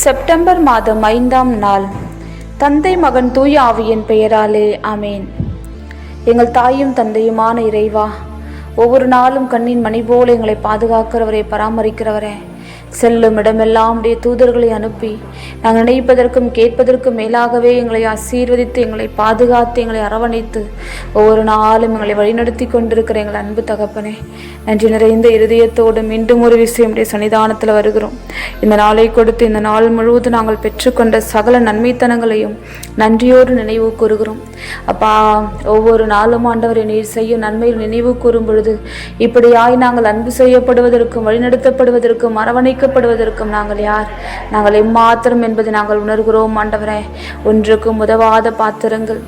September மாதம் ஐந்தாம் நாள். தந்தை மகன் தூய ஆவியின் பெயராலே அமேன் எங்கள் தாயும் தந்தையுமான இறைவா ஒவ்வொரு நாளும் கண்ணின் மணி போல எங்களை பாதுகாக்கிறவரே பராமரிக்கிறவரே. செல்லும் இடமெல்லாம் உடைய தூதர்களை அனுப்பி நாங்கள் நினைப்பதற்கும் கேட்பதற்கும் மேலாகவே எங்களை ஆசீர்வதித்து எங்களை பாதுகாத்து எங்களை அரவணைத்து ஒவ்வொரு நாளும் எங்களை வழிநடத்தி கொண்டிருக்கிற எங்கள் அன்பு தகப்பனே நன்றி நிறைந்த இருதயத்தோடு மீண்டும் ஒரு விஷயம் உடைய சன்னிதானத்தில் வருகிறோம். இந்த நாளை கொடுத்து இந்த நாள் முழுவதும் நாங்கள் பெற்றுக்கொண்ட சகல நன்மைத்தனங்களையும் நன்றியோடு நினைவு கூறுகிறோம். அப்பா ஒவ்வொரு நாளும் ஆண்டவரை நீர் செய்யும் நன்மையில் நினைவு கூறும் பொழுது இப்படியாய் நாங்கள் அன்பு செய்யப்படுவதற்கும் வழிநடத்தப்படுவதற்கும் அரவணைக்கப்படுவதற்கும் நாங்கள் யார்? நாங்கள் எம்மாத்திரம் என்பதை நாங்கள் உணர்கிறோம் ஆண்டவரே. ஒன்றுக்கும் உதவாத பாத்திரங்கள்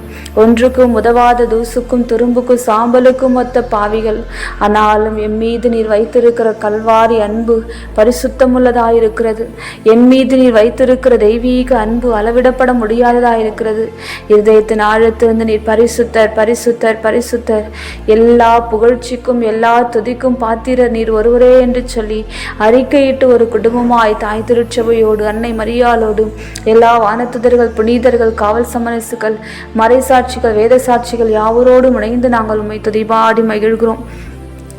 ஒன்றுக்கும் உதவாத தூசுக்கும் துரும்புக்கும் சாம்பலுக்கும் ஒத்த பாவிகள். ஆனாலும் என் மீது நீர் வைத்திருக்கிற கல்வாரி அன்பு பரிசுத்தமுள்ளதாயிருக்கிறது. என் மீது நீர் வைத்திருக்கிற தெய்வீக அன்பு அளவிடப்பட முடியாததாயிருக்கிறது. இருதயத்தின் ஆழத்திலிருந்து நீர் பரிசுத்தர் பரிசுத்தர் பரிசுத்தர். எல்லா புகழ்ச்சிக்கும் எல்லா துதிக்கும் பாத்திர நீர் ஒருவரே என்று சொல்லி அறிக்கையிட்டு ஒரு குடும்பமாய் தாய் திருச்சபையோடு அன்னை மரியாளோடு எல்லா வானத்துதர்கள் புனிதர்கள் காவல் சமரசுகள் மறைசாட்சிகள் வேத சாட்சிகள் யாவரோடும் இணைந்து நாங்கள் உண்மை துதிபாடி மகிழ்கிறோம்.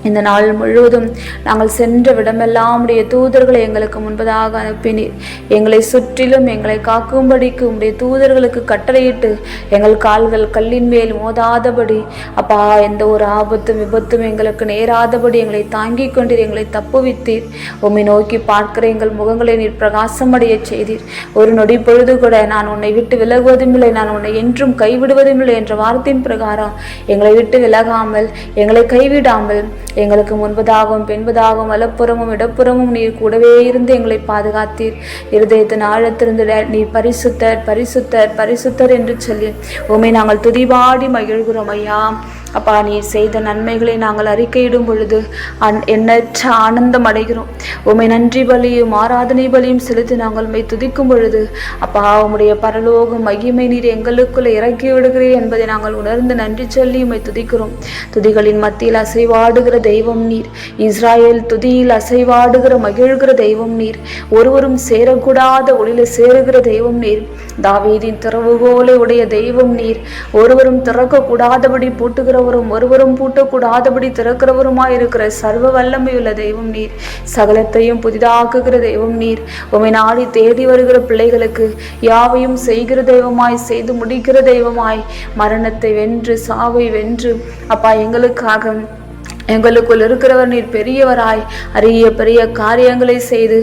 இந்த நாள் முழுவதும் நாங்கள் சென்ற விடமெல்லாம் உடைய தூதர்களை எங்களுக்கு முன்பதாக அனுப்பினீர் எங்களை சுற்றிலும் எங்களை காக்கும்படிக்கு உடைய தூதர்களுக்கு கட்டளையிட்டு எங்கள் கால்கள் கல்லின் மேல் மோதாதபடி அப்பா எந்த ஒரு ஆபத்தும் விபத்தும் எங்களுக்கு நேராதபடி எங்களை தாங்கிக் கொண்டீர் எங்களை தப்புவித்தீர். உம்மை நோக்கி பார்க்கிற எங்கள் முகங்களை நீர் பிரகாசமடைய செய்தீர். ஒரு நொடி பொழுது கூட நான் உன்னை விட்டு விலகுவதும் இல்லை நான் உன்னை என்றும் கைவிடுவதும் இல்லை என்ற வார்த்தையின் பிரகாரம் எங்களை விட்டு விலகாமல் எங்களை கைவிடாமல் எங்களுக்கு முன்பதாகவும் பின்பதாகவும் வலப்புறமும் இடப்புறமும் நீர் கூடவே இருந்து எங்களை பாதுகாத்தீர். இருதயத்தின் ஆழத்திலிருந்து நீர் பரிசுத்தர் பரிசுத்தர் பரிசுத்தர் என்று சொல்லி உமை நாங்கள் துதிபாடி மகிழ்கிறோம் ஐயா. அப்பா நீர் செய்த நன்மைகளை நாங்கள் அறிக்கையிடும் பொழுது அன் எண்ணற்ற ஆனந்தம் அடைகிறோம். உமை நன்றி பலியும் ஆராதனை பலியும் செலுத்தி நாங்கள் உம்மை துதிக்கும் பொழுது அப்பா உம்முடைய பரலோக மகிமை நீர் எங்களுக்குள்ள இறக்கி விடுகிறீர் என்பதை நாங்கள் உணர்ந்து நன்றி சொல்லி உம்மை துதிக்கிறோம். துதிகளின் மத்தியில் அசைவாடுகிற தெய்வம் நீர் இஸ்ராயேல் துதியில் அசைவாடுகிற மகிழ்கிற தெய்வம் நீர் ஒருவரும் சேரக்கூடாத ஒளியில் சேருகிற தெய்வம் நீர் தாவீதின் திறவுகோலை உடைய தெய்வம் நீர் ஒருவரும் திறக்கக்கூடாதபடி பூட்டுகிற பூட்டுகிறவரும் ஒருவரும் பூட்டக்கூடாதபடி திறக்கிறவருமாய் இருக்கிற சர்வ வல்லமையுள்ள தெய்வம் நீர். சகலத்தையும் புதிதாக்குகிற தெய்வம் நீர். உமை நாடி தேடி வருகிற பிள்ளைகளுக்கு யாவையும் செய்கிற தெய்வமாய் செய்து முடிக்கிற தெய்வமாய் மரணத்தை வென்று சாவை வென்று அப்பா எங்களுக்காக எங்களுக்குள் இருக்கிறவர் நீர் பெரியவராய். அரிய பெரிய காரியங்களை செய்து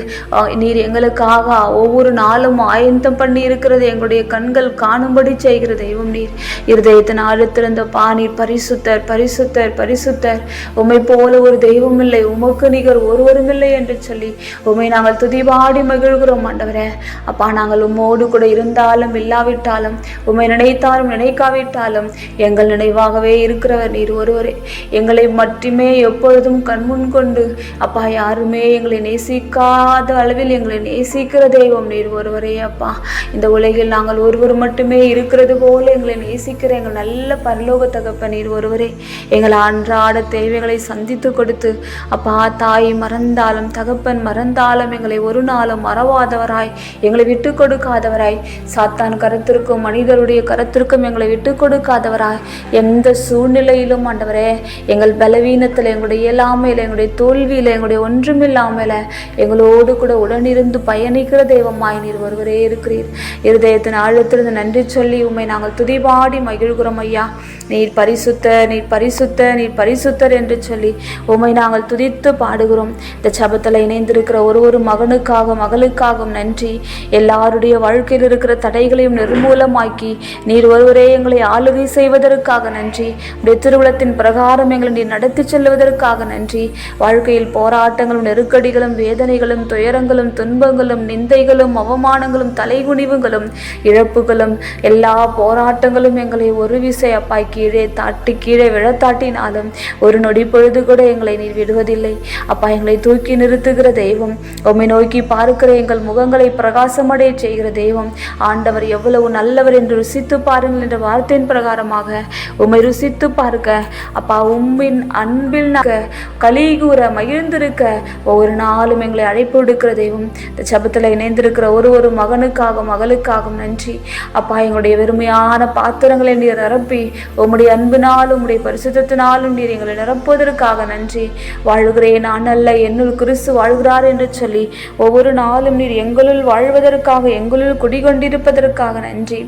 நீர் எங்களுக்காக ஒவ்வொரு நாளும் ஆயந்தம் பண்ணி இருக்கிறது எங்களுடைய கண்கள் காணும்படி செய்கிற தெய்வம் நீர். இருதயத்தின் ஆழத்திருந்த பாணி பரிசுத்தர் பரிசுத்தர் பரிசுத்தர். உமை போல ஒரு தெய்வம் இல்லை. உமக்கு நிகர் ஒருவரும் இல்லை என்று சொல்லி உம்மை நாங்கள் துதிபாடி மகிழ்கிறோம் ஆண்டவரே. அப்பா நாங்கள் உம்மோடு கூட இருந்தாலும் இல்லாவிட்டாலும் உமை நினைத்தாலும் நினைக்காவிட்டாலும் எங்கள் நினைவாகவே இருக்கிறவர் நீர் ஒருவரே. எங்களை மட்டுமே எப்பொழுதும் கண்முன் கொண்டு அப்பா யாருமே எங்களை நேசிக்காத அளவில் எங்களை நேசிக்கிற தெய்வம் நீர் ஒருவரே அப்பா. இந்த உலகில் நாங்கள் ஒருவர் மட்டுமே இருக்கிறது போல எங்களை நேசிக்கிற எங்கள் நல்ல பரலோக தகப்ப நீர் ஒருவரே. எங்கள் அன்றாட தேவைகளை சந்தித்து கொடுத்து அப்பா தாய் மறந்தாலும் தகப்பன் மறந்தாலும் எங்களை ஒரு நாளும் மறவாதவராய் எங்களை விட்டு கொடுக்காதவராய். சாத்தான் கருத்திற்கும் மனிதருடைய கருத்திற்கும் எங்களை விட்டு கொடுக்காதவராய். எந்த சூழ்நிலையிலும் ஆண்டவரே எங்கள் பலவீனத்தில் எங்களுடைய இயலாமையில் எங்களுடைய தோல்வியில் எங்களுடைய ஒன்றுமில்லாமல் எங்களோடு கூட உடனிருந்து பயணிக்கிற தெய்வமாய் நீர் ஒருவரே இருக்கிறீர். இருதயத்தின் ஆழத்திலிருந்து நன்றி சொல்லி உண்மை நாங்கள் துதிபாடி மகிழ்கிறோம் ஐயா. நீர் பரிசுத்த நீர் பரிசுத்த நீர் பரிசுத்தர் என்று சொல்லி உம்மை நாங்கள் துதித்து பாடுகிறோம். இந்த சபத்தில் இணைந்திருக்கிற ஒரு ஒரு மகனுக்காக மகளுக்காகவும் நன்றி. எல்லாருடைய வாழ்க்கையில் இருக்கிற தடைகளையும் நிர்மூலமாக்கி நீர் ஒருவரே எங்களை ஆளுகை செய்வதற்காக நன்றி. உடைய திருவிழத்தின் பிரகாரம் எங்களை நீர் நடத்தி செல்வதற்காக நன்றி. வாழ்க்கையில் போராட்டங்களும் நெருக்கடிகளும் வேதனைகளும் துயரங்களும் துன்பங்களும் நிந்தைகளும் அவமானங்களும் தலைகுனிவுகளும் இழப்புகளும் எல்லா போராட்டங்களும் எங்களை ஒரு விசை அப்பாய் கீழே தாட்டி கீழே விழத்தாட்டினாலும் ஒரு நொடி பொழுது கூட எங்களை நீர் விடுவதில்லை. அப்பா எங்களை தூக்கி நிறுத்துகிற தெய்வம் உம்மை நோக்கி பார்க்கிற எங்கள் முகங்களை பிரகாசமடைய செய்கிற தெய்வம் ஆண்டவர் எவ்வளவு நல்லவர் என்று ருசித்து பாருங்கள் என்ற வார்த்தையின் பிரகாரமாக உம்மை ருசித்து பார்க்க அப்பா உம்மின் அன்பு அன்பில் கலிகூற களி கூற மகிழ்ந்திருக்க ஒவ்வொரு நாளும் எங்களை அழைப்பு விடுக்கிற தெய்வம். இந்த சபத்தில் இணைந்திருக்கிற ஒரு ஒரு மகனுக்காக மகளுக்காகவும் நன்றி. அப்பா எங்களுடைய வெறுமையான பாத்திரங்களை நீர் நிரப்பி உம்முடைய அன்பினாலும் உம்முடைய பரிசுத்தினாலும் நீர் எங்களை நிரப்புவதற்காக நன்றி. வாழ்கிறேன் நான் அல்ல என்னுள் கிறிஸ்து வாழ்கிறார் என்று சொல்லி ஒவ்வொரு நாளும் நீர் எங்களுள் வாழ்வதற்காக எங்களுள் குடிகொண்டிருப்பதற்காக நன்றி.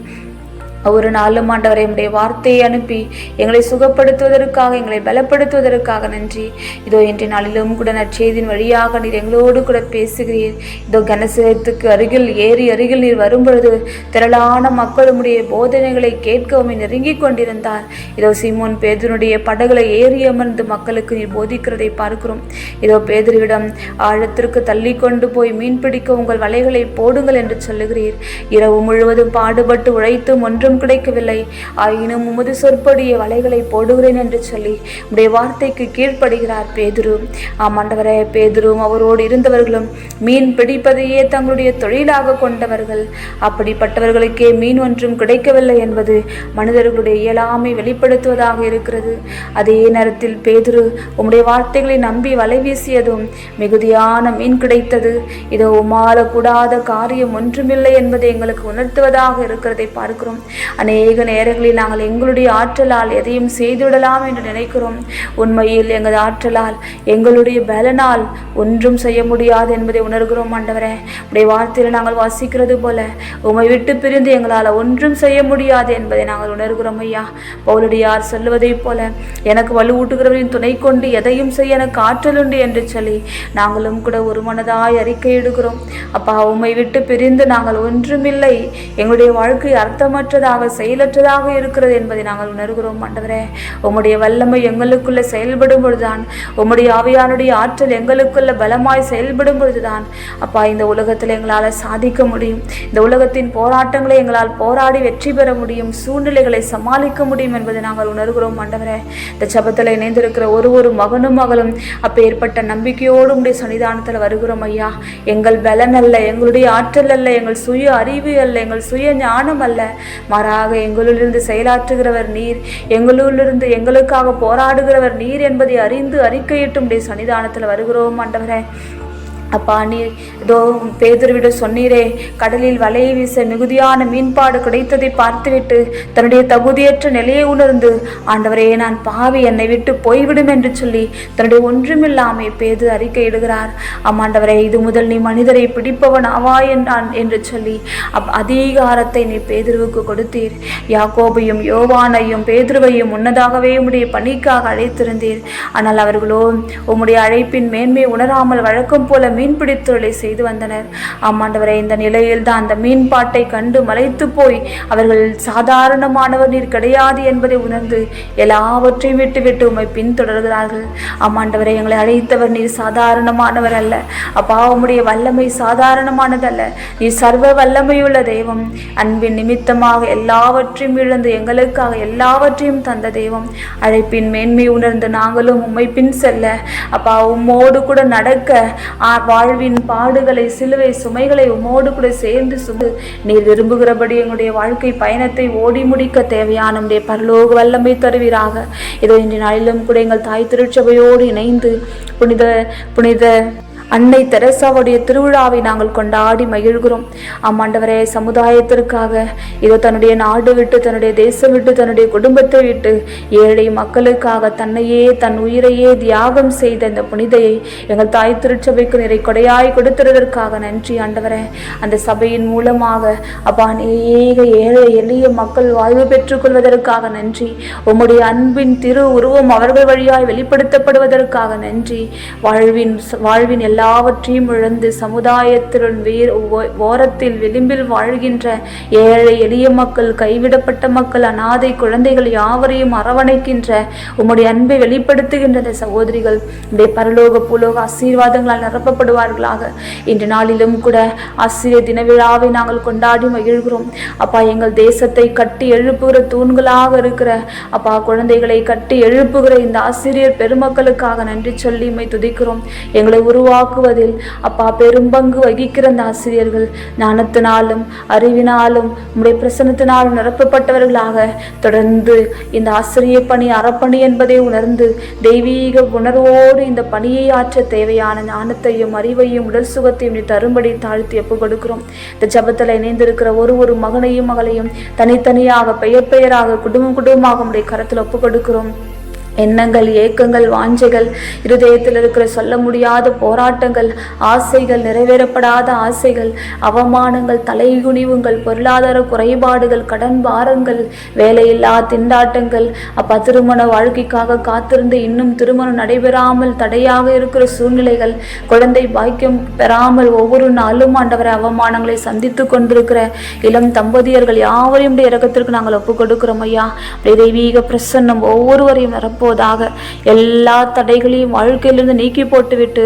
ஒரு நாளும் ஆண்டவரை உடைய வார்த்தையை அனுப்பி எங்களை சுகப்படுத்துவதற்காக எங்களை பலப்படுத்துவதற்காக நன்றி. இதோ இன்றைய நாளிலும் கூட நற்செய்தியின் வழியாக நீர் எங்களோடு கூட பேசுகிறீர். இதோ கனசேத்துக்கு அருகில் ஏறி அருகில் நீர் வரும்பொழுது திரளான மக்களுடைய போதனைகளை கேட்கவும் நெருங்கி நெருங்கிக் கொண்டிருந்தார். இதோ சீமோன் பேதனுடைய படகுல ஏறி அமர்ந்து மக்களுக்கு நீர் போதிக்கிறதை பார்க்கிறோம். இதோ பேதரிடம் ஆழத்திற்கு தள்ளி கொண்டு போய் மீன் பிடிக்க உங்கள் வலைகளை போடுங்கள் என்று சொல்லுகிறீர். இரவு முழுவதும் பாடுபட்டு உழைத்தும் ஒன்றும் கிடைக்கவில்லை. ஆயினும் உமது சொற்படிய வலைகளை போடுகிறேன் என்று சொல்லி உடைய வார்த்தைக்கு கீழ்ப்படுகிறார் பேதுரு. ஆமாண்டவரே பேதுரும் அவரோடு இருந்தவர்களும் மீன் பிடிப்பதையே தங்களுடைய தொழிலாக கொண்டவர்கள். அப்படிப்பட்டவர்களுக்கே மீன் ஒன்றும் கிடைக்கவில்லை என்பது மனிதர்களுடைய இயலாமை வெளிப்படுத்துவதாக இருக்கிறது. அதே நேரத்தில் பேதுரு உம்முடைய வார்த்தைகளை நம்பி வலை வீசியதும் மிகுதியான மீன் கிடைத்தது. இதோ உமாறக்கூடாத காரியம் ஒன்றுமில்லை என்பதை எங்களுக்கு உணர்த்துவதாக இருக்கிறதை பார்க்கிறோம். அநேக நேரங்களில் நாங்கள் எங்களுடைய ஆற்றலால் எதையும் செய்துவிடலாம் என்று நினைக்கிறோம். உண்மையில் எங்கள் ஆற்றலால் எங்களுடைய பலனால் ஒன்றும் செய்ய முடியாது என்பதை உணர்கிறோம் ஆண்டவரே. உடைய வார்த்தையில் நாங்கள் வாசிக்கிறது போல உம்மை விட்டு பிரிந்து எங்களால் ஒன்றும் செய்ய முடியாது என்பதை நாங்கள் உணர்கிறோம் ஐயா. பவுலடியார் சொல்லுவதைப் போல எனக்கு வலுவூட்டுகிறவரின் துணை கொண்டு எதையும் செய்ய எனக்கு ஆற்றல் உண்டு என்று சொல்லி நாங்களும் கூட ஒரு மனதாய் அறிக்கை அப்பா உம்மை விட்டு பிரிந்து நாங்கள் ஒன்றுமில்லை. எங்களுடைய வாழ்க்கை அர்த்தமற்றதாக செயலற்றதாக இருக்கிறது என்பதை நாங்கள் உணர்கிறோம் ஆண்டவரே. உம்முடைய வல்லமை எங்களுக்குள்ள செயல்படும் பொழுதுதான் உம்முடைய ஆவியானுடைய ஆற்றல் எங்களுக்குள்ள பலமாய் செயல்படும் பொழுதுதான் அப்பா இந்த உலகத்தில் எங்களால் சாதிக்க முடியும் இந்த உலகத்தின் போராட்டங்களை எங்களால் போராடி வெற்றி பெற முடியும் சூழ்நிலைகளை சமாளிக்க முடியும் என்பதை நாங்கள் உணர்கிறோம் ஆண்டவரே. இந்த சபத்தில் இணைந்திருக்கிற ஒரு ஒரு மகனும் மகளும் அப்பேற்பட்ட நம்பிக்கையோடு உடைய சன்னிதானத்தில் வருகிறோம் ஐயா. எங்கள் பலன் அல்ல எங்களுடைய ஆற்றல் அல்ல எங்கள் சுய அறிவு அல்ல எங்கள் சுய ஞானம் அல்ல. மாறாக எங்களிலிருந்து செயலாற்றுகிறவர் நீர் எங்களுள்ளிருந்து எங்களுக்காக போராடுகிறவர் நீர் என்பதை அறிந்து அறிக்கையிட்டும் சன்னிதானத்தில் வருகிறோம் ஆண்டவரே. அப்பா நீர் இதோ பேதுருவிட சொன்னீரே கடலில் வலையை வீச மிகுதியான மீன்பாடு கிடைத்ததை பார்த்துவிட்டு தன்னுடைய தகுதியற்ற நிலையை உணர்ந்து ஆண்டவரே நான் பாவி என்னை விட்டு போய்விடும் என்று சொல்லி தன்னுடைய ஒன்றுமில்லாமை பேது அறிக்கையிடுகிறார் அம்மாண்டவரே இது முதல் நீ மனிதரை பிடிப்பவன் ஆவா என்றான் என்று சொல்லி அப் அதிகாரத்தை நீ பேதுருவுக்கு கொடுத்தீர். யாக்கோபையும் யோவானையும் பேதுருவையும் முன்னதாகவே உம்முடைய பணிக்காக அழைத்திருந்தீர். ஆனால் அவர்களோ உம்முடைய அழைப்பின் மேன்மை உணராமல் வழக்கம் போல மீன்பிடித் தொழிலை செய்து வந்தனர். ஆமாண்டவரை இந்த நிலையில் தான் அந்த மீன்பாட்டை கண்டு மலைத்து போய் அவர்கள் சாதாரணமானவர் நீர் கிடையாது என்பதை உணர்ந்து எல்லாவற்றையும் விட்டுவிட்டு உம்மை பின்தொடர்கிறார்கள். ஆமாண்டவரை எங்களை அழைத்தவர் நீர் சாதாரணமானவர் அல்ல. அப்பா உம்முடைய வல்லமை சாதாரணமானதல்ல. நீர் சர்வ வல்லமையுள்ள தெய்வம். அன்பின் நிமித்தமாக எல்லாவற்றையும் இழந்து எங்களுக்காக எல்லாவற்றையும் தந்த தெய்வம். அழைப்பின் மேன்மை உணர்ந்து நாங்களும் உம்மை பின் செல்ல அப்பா உம்மோடு கூட நடக்க ஆ, வாழ்வின் பாடுகளை சிலுவை சுமைகளை உமோடு கூட சேர்ந்து சுமந்து நீர் விரும்புகிறபடி எங்களுடைய வாழ்க்கை பயணத்தை ஓடி முடிக்க தேவையான நம்முடைய பரலோக வல்லமை தருவீராக. இதோ இன்றைய நாளிலும் கூட எங்கள் தாய் திருச்சபையோடு இணைந்து புனித புனித அன்னை தெரசாவுடைய திருவிழாவை நாங்கள் கொண்டாடி மகிழ்கிறோம். ஆமாண்டவரே சமுதாயத்திற்காக இதோ தன்னுடைய நாடு விட்டு தன்னுடைய தேசம் விட்டு தன்னுடைய குடும்பத்தை விட்டு ஏழை மக்களுக்காக தன்னையே தன் உயிரையே தியாகம் செய்த இந்த புனிதையை எங்கள் தாய் திருச்சபைக்கு நிறை கொடையாய் கொடுத்துறதற்காக நன்றி ஆண்டவரே. அந்த சபையின் மூலமாக அப்பா அநேக ஏழை எளிய மக்கள் வாழ்வு பெற்றுக்கொள்வதற்காக நன்றி. உம்முடைய அன்பின் திரு உருவம் அவர்கள் வழியாய் வெளிப்படுத்தப்படுவதற்காக நன்றி. வாழ்வின் வாழ்வின் எல்லாவற்றையும் இழந்து சமுதாயத்தின் வீர் ஓரத்தில் விளிம்பில் வாழ்கின்ற ஏழை எளிய மக்கள் கைவிடப்பட்ட மக்கள் அனாதை குழந்தைகள் யாவரையும் அரவணைக்கின்ற உம்முடைய அன்பை வெளிப்படுத்துகின்ற சகோதரிகள். உடைய பரலோக புலோக ஆசீர்வாதங்களால் நிரப்பப்படுவார்களாக. இன்று நாளிலும் கூட ஆசிரியர் தின விழாவை நாங்கள் கொண்டாடி மகிழ்கிறோம். அப்பா எங்கள் தேசத்தை கட்டி எழுப்புகிற தூண்களாக இருக்கிற அப்பா குழந்தைகளை கட்டி எழுப்புகிற இந்த ஆசிரியர் பெருமக்களுக்காக நன்றி சொல்லி துதிக்கிறோம். எங்களை உருவாக்க உருவாக்குவதில் அப்பா பெரும்பங்கு வகிக்கிற அந்த ஆசிரியர்கள். ஞானத்தினாலும் அறிவினாலும் உடைய பிரசனத்தினாலும் நிரப்பப்பட்டவர்களாக தொடர்ந்து இந்த ஆசிரிய பணி அறப்பணி என்பதை உணர்ந்து தெய்வீக உணர்வோடு இந்த பணியை ஆற்ற தேவையான ஞானத்தையும் அறிவையும் உடல் சுகத்தையும் நீ தரும்படி தாழ்த்தி ஒப்பு கொடுக்கிறோம். இந்த ஜபத்தில் இணைந்திருக்கிற ஒரு ஒரு மகனையும் மகளையும் தனித்தனியாக பெயர் பெயராக குடும்பம் குடும்பமாக உடைய கரத்தில் ஒப்பு கொடுக்கிறோம். எண்ணங்கள் ஏக்கங்கள் வாஞ்சைகள் இருதயத்தில் இருக்கிற சொல்ல முடியாத போராட்டங்கள் ஆசைகள் நிறைவேறப்படாத ஆசைகள் அவமானங்கள் தலைகுனிவுங்கள் பொருளாதார குறைபாடுகள் கடன் பாரங்கள் வேலையில்லா திண்டாட்டங்கள் அப்பா திருமண வாழ்க்கைக்காக காத்திருந்து இன்னும் திருமணம் நடைபெறாமல் தடையாக இருக்கிற சூழ்நிலைகள் குழந்தை பாக்கியம் பெறாமல் ஒவ்வொரு நாளும் ஆண்டவரை அவமானங்களை சந்தித்து கொண்டிருக்கிற இளம் தம்பதியர்கள் யாவரையும் உடைய இறக்கத்திற்கு நாங்கள் ஒப்புக் கொடுக்கிறோம் ஐயா. தெய்வீக பிரசன்னம் ஒவ்வொருவரையும் போவதாக எல்லா தடைகளையும் வாழ்க்கையிலிருந்து நீக்கி போட்டுவிட்டு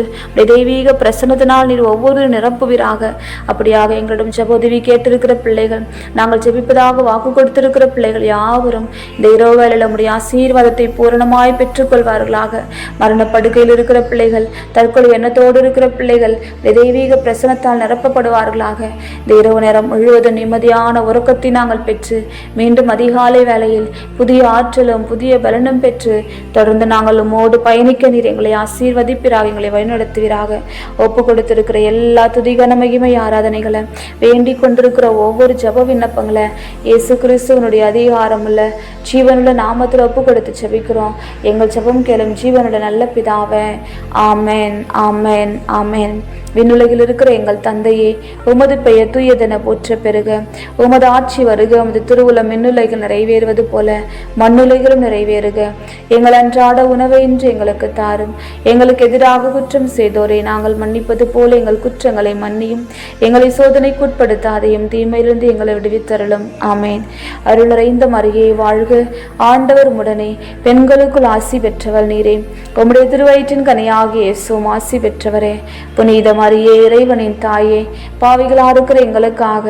தெய்வீக பிரசன்னத்தினால் நீர் ஒவ்வொரு நிரப்புவீராக. அப்படியாக எங்களிடம் ஜெபோதவி கேட்டிருக்கிற பிள்ளைகள் நாங்கள் ஜெபிப்பதாக வாக்கு கொடுத்திருக்கிற பிள்ளைகள் யாவரும் இந்த இரவு வேலையில் நம்முடைய ஆசீர்வாதத்தை பூரணமாய் பெற்றுக்கொள்வார்களாக. மரணப்படுக்கையில் இருக்கிற பிள்ளைகள் தற்கொலை எண்ணத்தோடு இருக்கிற பிள்ளைகள் தெய்வீக பிரசனத்தால் நிரப்பப்படுவார்களாக. இந்த இரவு நேரம் முழுவதும் நிம்மதியான உறக்கத்தை நாங்கள் பெற்று மீண்டும் அதிகாலை வேளையில் புதிய ஆற்றலும் புதிய பலனும் பெற்று தொடர்ந்து நாங்கள் உமோடு பயணிக்க நீர் எங்களை ஆசீர்வதிப்பிறாக எங்களை வழிநடத்துவீராக. ஒப்பு கொடுத்திருக்கிற எல்லா துதிகன மகிமை ஆராதனைகளை வேண்டிக் கொண்டிருக்கிற ஒவ்வொரு ஜெப விண்ணப்பங்களை இயேசு கிறிஸ்துவனுடைய அதிகாரமுள்ள ஜீவனுள்ள நாமத்தில் ஒப்பு கொடுத்து ஜெபிக்கிறோம். எங்கள் ஜெபம் கேளும் ஜீவனுடைய நல்ல பிதாவே ஆமென் ஆமேன் ஆமேன். விண்ணுலகில் இருக்கிற எங்கள் தந்தையே உமது பெயர் தூயதென போற்ற பெருக. உமது ஆட்சி வருக உமது திருவுளம் மின்னுலகில் நிறைவேறுவது போல மண்ணுலகிலும் நிறைவேறுக. எங்கள் அன்றாட உணவை இன்று எங்களுக்கு தாரும். எங்களுக்கு எதிராக குற்றம் செய்தோரை நாங்கள் மன்னிப்பது போல எங்கள் குற்றங்களை மன்னியும். எங்களை சோதனைக்குட்படுத்தாதையும் தீமையிலிருந்து எங்களை விடுவித்தருளும். ஆமேன். அருளறைந்த மறியை வாழ்க. ஆண்டவர் உடனே பெண்களுக்குள் ஆசி பெற்றவள் நீரே. உம்முடைய திருவயிற்றின் கனியாகிய இயேசுவும் ஆசி பெற்றவரே. புனித மரியே இறைவனின் தாயே பாவிகளா இருக்கிற எங்களுக்காக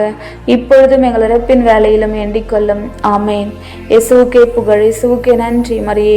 இப்பொழுதும் எங்கள் இறப்பின் வேலையிலும் எண்டிக்கொள்ளும் ஆமேன். இயேசுவுக்கே புகழ் இயேசுவுக்கே நன்றி மரியே